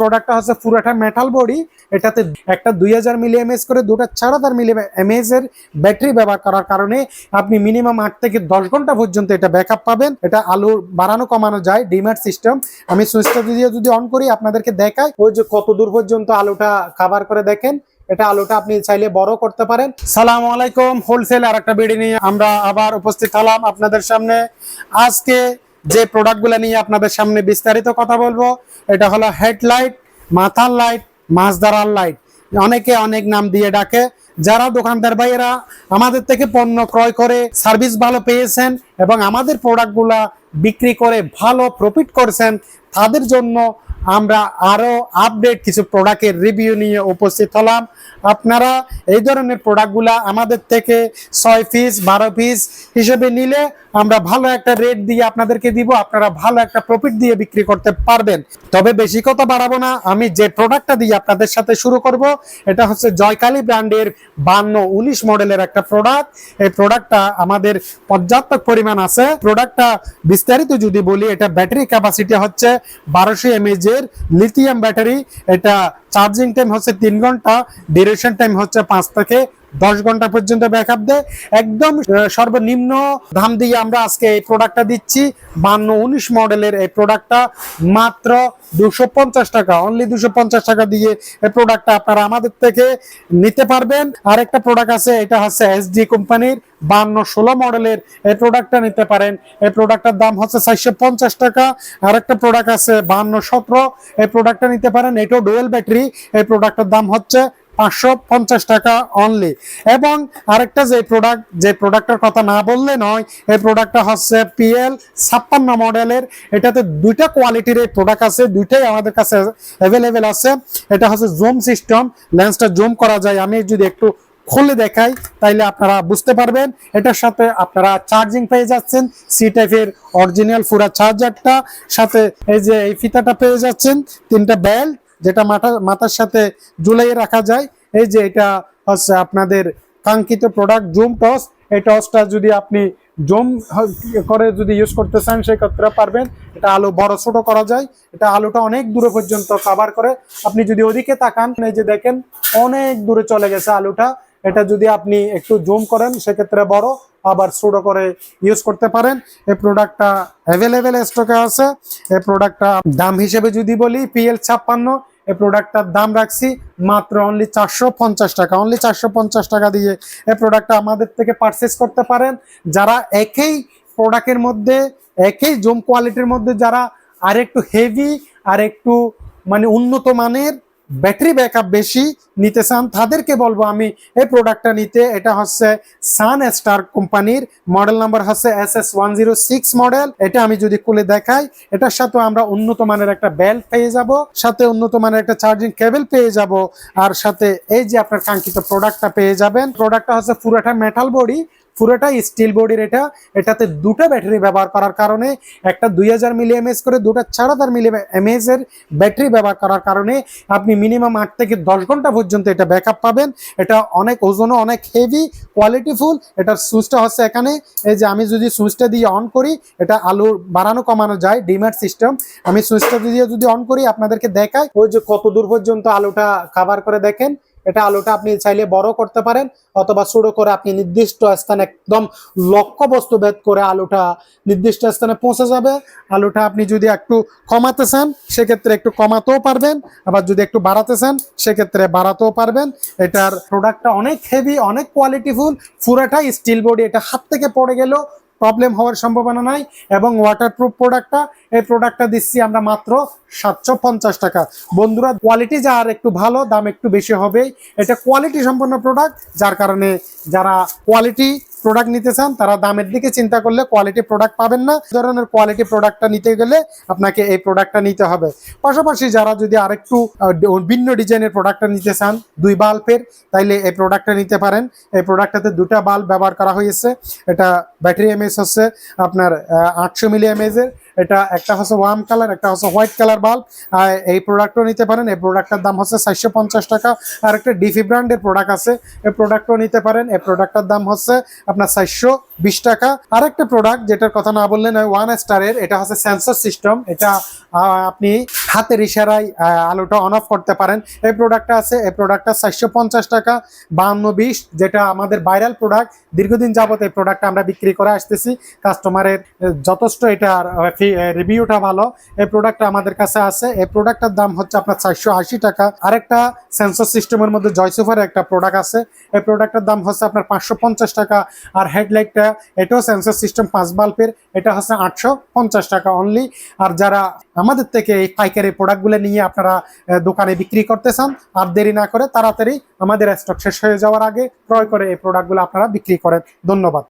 প্রোডাক্টটা হচ্ছে পুরোটা মেটাল বডি এটাতে একটা দুই হাজার মিলি এমএস করে দুটা চার হাজার মিলি এমএস এর ব্যাটারি ব্যবহার করার কারণে আপনি মিনিমাম আট থেকে দশ ঘণ্টা পর্যন্ত এটা ব্যাকআপ পাবেন। এটা আলু বাড়ানো, কমানো যায় ডিমার সিস্টেম আমি সুইচটা দিয়ে যদি অন করি, আপনাদেরকে দেখাই। ওই যে কত দূর পর্যন্ত আলুটা খাবার করে দেখেন। এটা আলুটা আপনি চাইলে বড় করতে পারেন। সালাম আলাইকুম হোলসেল আর একটা বেডি নিয়ে আমরা আবার উপস্থিত হলাম আপনাদের সামনে। আজকে যে প্রোডাক্টগুলো নিয়ে আপনাদের সামনে বিস্তারিত কথা বলব, এটা হলো হেডলাইট, মাথার লাইট মাছ ধরার লাইট। অনেকে অনেক নাম দিয়ে ডাকে। যারা দোকানদার ভাইয়েরা আমাদের থেকে পণ্য ক্রয় করে সার্ভিস ভালো পেয়েছেন এবং আমাদের প্রোডাক্টগুলা বিক্রি করে ভালো প্রফিট করছেন, তাদের জন্য আমরা আরও আপডেট কিছু প্রোডাক্টের রিভিউ নিয়ে উপস্থিত হলাম। আপনারা এই ধরনের প্রোডাক্টগুলা আমাদের থেকে ছয় পিস বারো পিস হিসেবে নিলে আমরা ভালো একটা রেট দিয়ে আপনাদেরকে দিব, আপনারা ভালো একটা প্রফিট দিয়ে বিক্রি করতে পারবেন। তবে বেশি কথা বাড়াবো না, আমি যে প্রোডাক্টটা দিয়ে আপনাদের সাথে শুরু করব, এটা হচ্ছে জয়কালী ব্র্যান্ডের বান্ন উনিশ মডেলের একটা প্রোডাক্ট এই প্রোডাক্টটা আমাদের পর্যাপ্ত পরিমাণ আছে। প্রোডাক্টটা বিস্তারিত যদি বলি, এটা ব্যাটারি ক্যাপাসিটি হচ্ছে বারোশো এমএজ লিথিয়াম ব্যাটারি এটা চার্জিং টাইম হচ্ছে তিন ঘণ্টা ডিউরেশন টাইম হচ্ছে পাঁচ থেকে দশ ঘণ্টা পর্যন্ত ব্যাকআপ দেয়। একদম সর্বনিম্ন দাম দিয়ে আমরা আজকে এই প্রোডাক্টটা দিচ্ছি। বান্ন উনিশ মডেলের এই প্রোডাক্টটা মাত্র দুশো পঞ্চাশ টাকা অনলি দুশো পঞ্চাশ টাকা দিয়ে এই প্রোডাক্টটা আপনারা আমাদের থেকে নিতে পারবেন। আর একটা প্রোডাক্ট আছে, এটা হচ্ছে এসডি কোম্পানির বান্ন ষোলো মডেলের এই প্রোডাক্টটা নিতে পারেন। এই প্রোডাক্টটার দাম হচ্ছে চারশো পঞ্চাশ টাকা। আর একটা প্রোডাক্ট আছে, বান্ন সতেরো, এই প্রোডাক্টটা নিতে পারেন। এটাও ডুয়েল ব্যাটারি এই প্রোডাক্টটার দাম হচ্ছে পাঁচশো পঞ্চাশ টাকা অনলি এবং আরেকটা যে প্রোডাক্ট যে প্রোডাক্টের কথা না বললে নয়, এই প্রোডাক্টটা হচ্ছে পিএল ছাপ্পান্ন মডেলের এটাতে দুইটা কোয়ালিটির এই প্রোডাক্ট আছে, দুইটাই আমাদের কাছে অ্যাভেলেবেল আছে। এটা হচ্ছে জুম সিস্টেম লেন্সটা জুম করা যায়। আমি যদি একটু খুলে দেখাই, তাইলে আপনারা বুঝতে পারবেন। এটার সাথে আপনারা চার্জিং পেয়ে যাচ্ছেন সি টাইপের অরিজিনাল পুরা চার্জারটা সাথে এই যে এই ফিতাটা পেয়ে যাচ্ছেন, তিনটা বেল্ট যেটা মাথা, মাথার সাথে ঝুলাই রাখা যায়। এই যে এটা হচ্ছে আপনাদের কাঙ্ক্ষিত প্রোডাক্ট জুম টস এই টসটা যদি আপনি জুম করে যদি ইউজ করতে চান, সেক্ষেত্রে পারবেন। এটা আলু বড়, ছোট করা যায়। এটা আলুটা অনেক দূরে পর্যন্ত কভার করে। আপনি যদি ওদিকে তাকান, এই যে দেখেন, অনেক দূরে চলে গেছে আলুটা। এটা যদি আপনি একটু জুম করেন, সেক্ষেত্রে বড়। আবার ছোট করে ইউজ করতে পারেন। এই প্রোডাক্টটা অ্যাভেলেবেল স্টকে আছে। এই প্রোডাক্টটা দাম হিসেবে যদি বলি পিএল ছাপ্পান্ন। এই প্রোডাক্টটার দাম রাখছি মাত্র অনলি চারশো পঞ্চাশ টাকা। অনলি চারশো পঞ্চাশ টাকা দিয়ে এই প্রোডাক্টটা আমাদের থেকে পারচেস করতে পারেন। যারা একই প্রোডাক্টের মধ্যে, একই জুম কোয়ালিটির মধ্যে, যারা আর একটু হেভি আর একটু মানে উন্নত মানের ব্যাটারি ব্যাকআপ বেশি নিতে চান, তাদেরকে বলব আমি এই প্রোডাক্টটা নিতে। এটা হচ্ছে সান স্টার কোম্পানির মডেল নাম্বার হচ্ছে S S one zero six model এটা আমি যদি খুলে দেখাই, এটার সাথে আমরা উন্নত মানের একটা বেল্ট পেয়ে যাব, সাথে উন্নত মানের একটা চার্জিং কেবল পেয়ে যাব, আর সাথে এই যে আপনার কাঙ্ক্ষিত প্রোডাক্টটা পেয়ে যাবেন প্রোডাক্টটা হচ্ছে পুরোটা মেটাল বডি পুরোটাই স্টিল বডির এটা। এটাতে দুটো ব্যাটারি ব্যবহার করার কারণে, একটা দুই হাজার মিলি এমএস করে, দুটা চার হাজার মিলি এমএস এর ব্যাটারি ব্যবহার করার কারণে আপনি মিনিমাম আট থেকে দশ ঘণ্টা পর্যন্ত এটা ব্যাকআপ পাবেন। এটা অনেক ওজনও, অনেক হেভি কোয়ালিটিফুল এটার সুইচটা হচ্ছে এখানে। এই যে আমি যদি সুইচটা দিয়ে অন করি, এটা আলু বাড়ানো, কমানো যায় ডিমার সিস্টেম আমি সুইচটা দিয়ে যদি অন করি, আপনাদেরকে দেখাই। ওই যে কত দূর পর্যন্ত আলুটা কাভার করে দেখেন। এটা আলুটা আপনি চাইলে বড় করতে পারেন, অথবা ছোট করে আপনি নির্দিষ্ট স্থানে একদম লক্ষ্য বস্তু ভেদ করে আলুটা নির্দিষ্ট স্থানে পৌঁছে যাবে। আলুটা আপনি যদি একটু কমাতে চান, সেক্ষেত্রে একটু কমাতেও পারবেন। আবার যদি একটু বাড়াতে চান, সেক্ষেত্রে বাড়াতেও পারবেন। এটার প্রোডাক্টটা অনেক হেভি অনেক কোয়ালিটিফুল পুরাটাই স্টিল বডি এটা হাত থেকে পড়ে গেলেও প্রবলেম হওয়ার সম্ভাবনা নাই এবং ওয়াটারপ্রুফ প্রোডাক্টটা এই প্রোডাক্টটা দিচ্ছি আমরা মাত্র সাতশো পঞ্চাশ টাকা। বন্ধুরা কোয়ালিটি যা আর একটু ভালো, দাম একটু বেশি হবে এটা কোয়ালিটি সম্পন্ন প্রোডাক্ট যার কারণে যারা কোয়ালিটি প্রোডাক্ট নিতে চান, তারা দামের দিকে চিন্তা করলে কোয়ালিটি প্রোডাক্ট পাবেন না। ধরনের কোয়ালিটি প্রোডাক্টটা নিতে গেলে আপনাকে এই প্রোডাক্টটা নিতে হবে। পাশাপাশি যারা যদি আরেকটু ভিন্ন ডিজাইনের প্রোডাক্টটা নিতে চান, দুই বাল্বের, তাইলে এই প্রোডাক্টটা নিতে পারেন। এই প্রোডাক্টটাতে দুটা বাল্ব ব্যবহার করা হয়েছে। এটা ব্যাটারি এমএস হচ্ছে আপনার আটশো মিলি এমএস এর এটা একটা হচ্ছে ওয়ার্ম কালার একটা হচ্ছে হোয়াইট কালার বাল্ব আর এই প্রোডাক্টও নিতে পারেন। এই প্রোডাক্টটার দাম হচ্ছে চারশো পঞ্চাশ টাকা। আর একটা ডিফি ব্র্যান্ডের প্রোডাক্ট আছে। এই প্রোডাক্টও নিতে পারেন। এই প্রোডাক্টটার দাম হচ্ছে আপনার চারশো বিশ টাকা। আর একটা প্রোডাক্ট যেটার কথা না বললেন ওয়ান স্টারের এটা হচ্ছে সেন্সর সিস্টেম এটা আপনি হাতের ইশারায় আলোটা অন অফ করতে পারেন। এই প্রোডাক্টটা আছে, এই প্রোডাক্টটা চারশো পঞ্চাশ টাকা বাহান্ন বিশ যেটা আমাদের ভাইরাল প্রোডাক্ট দীর্ঘদিন যাবত এই প্রোডাক্টটা আমরা বিক্রি করে আসতেছি। কাস্টমারের যথেষ্ট এটার রিভিউটা ভালো। এই প্রোডাক্টটা আমাদের কাছে আছে। এই প্রোডাক্টটার দাম হচ্ছে আপনার চারশো আশি টাকা। আরেকটা সেন্সর সিস্টেমের মধ্যে জয়সুফার একটা প্রোডাক্ট আছে। এই প্রোডাক্টের দাম হচ্ছে আপনার পাঁচশো পঞ্চাশ টাকা। আর হেডলাইটটা এটাও সেন্সর সিস্টেম পাঁচ বাল্বের, এটা হচ্ছে আটশো পঞ্চাশ টাকা অনলি আর যারা আমাদের থেকে এই পাইকারি প্রোডাক্টগুলো নিয়ে আপনারা দোকানে বিক্রি করতে চান আর দেরি না করে তাড়াতাড়ি আমাদের স্টক শেষ হয়ে যাওয়ার আগে ক্রয় করে এই প্রোডাক্টগুলো আপনারা বিক্রি করেন। ধন্যবাদ।